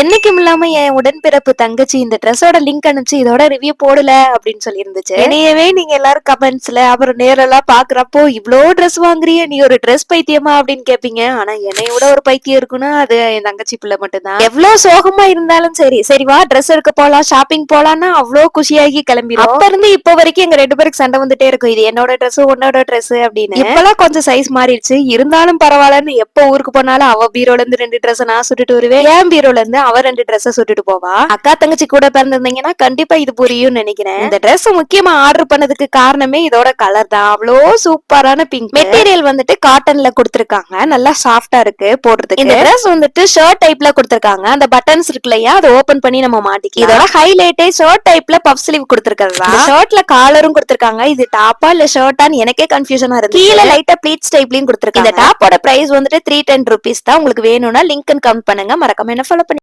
என்னைக்கும் இல்லாம என் உடன்பிறப்பு தங்கச்சி இந்த ட்ரெஸ்ஸோட லிங்க் அனுப்பிச்சு இதோட ரிவ்யூ போடல அப்படின்னு சொல்லி இருந்துச்சு என்னையவே நீங்க எல்லாரும் கமெண்ட்ஸ்ல அப்புறம் நேரெல்லாம் பாக்குறப்போ இவ்ளோ ட்ரெஸ் வாங்குறிய நீ ஒரு ட்ரெஸ் பைத்தியமா? அப்படின்னு கேப்பீங்க. ஆனா என்னை விட ஒரு பைத்தியம் இருக்குன்னா அது என் தங்கச்சி பிள்ளை மட்டும்தான். எவ்வளவு சோகமா இருந்தாலும் சரி. சரி வா ட்ரெஸ் எடுக்க போலாம் ஷாப்பிங் போலாம்னா அவ்வளோ குஷியாகி கிளம்பிடும் அப்ப இருந்து இப்ப வரைக்கும் எங்க ரெண்டு பேருக்கு சண்டை வந்துட்டே இருக்கும். இது என்னோட ட்ரெஸ் உன்னோட ட்ரெஸ் அப்படின்னு. இப்பெல்லாம் கொஞ்சம் சைஸ் மாறிடுச்சு. இருந்தாலும் பரவாயில்லன்னு எப்ப ஊருக்கு போனாலும் அவ பீரோல இருந்து ரெண்டு ட்ரெஸ் நான் சுட்டுட்டு வருவேன். என் பீரோல இருந்து? அவ ரெண்டு ட்ரெஸ் சுட்டுட்டு போவா. அக்கா தங்கச்சி கூட பிறந்திருந்தீங்கன்னா கண்டிப்பா இது புரியும் நினைக்கிறேன். இந்த Dress முக்கியமா ஆர்டர் பண்ணதுக்கு காரணமே இதோட கலர் தான். அவ்வளோ சூப்பரான பிங்க் மெட்டீரியல் வந்துட்டு காட்டன்ல கொடுத்திருக்காங்க. நல்லா சாஃப்டா இருக்கு போடுறதுக்கு. இந்த Dress வந்துட்டு ஷர்ட் டைப்ல கொடுத்திருக்காங்க. அந்த பட்டன்ஸ் இருக்கு இல்லையா? அதை ஓபன் பண்ணி நம்ம மாட்டிக்கலாம். இதோட ஹைலைட்டே ஷர்ட் டைப்ல பஃப் ஸ்லீவ் கொடுத்திருக்கிறது தான். ஷர்ட்ல காலரும் கொடுத்திருக்காங்க. இது டாப்பா இல்ல ஷர்ட்டான்னு எனக்கே கன்ஃபியூஷனா இருக்கு கீழே லைட்டா ப்ளீட்ஸ் டைப்லயும் கொடுத்திருக்காங்க. இந்த டாப்போட பிரைஸ் வந்துட்டு த்ரீ டென் ருபீஸ் தான். உங்களுக்கு வேணும்னா லிங்க் கமெண்ட் பண்ணுங்க. மறக்காம என்ன ஃபாலோ பண்ணி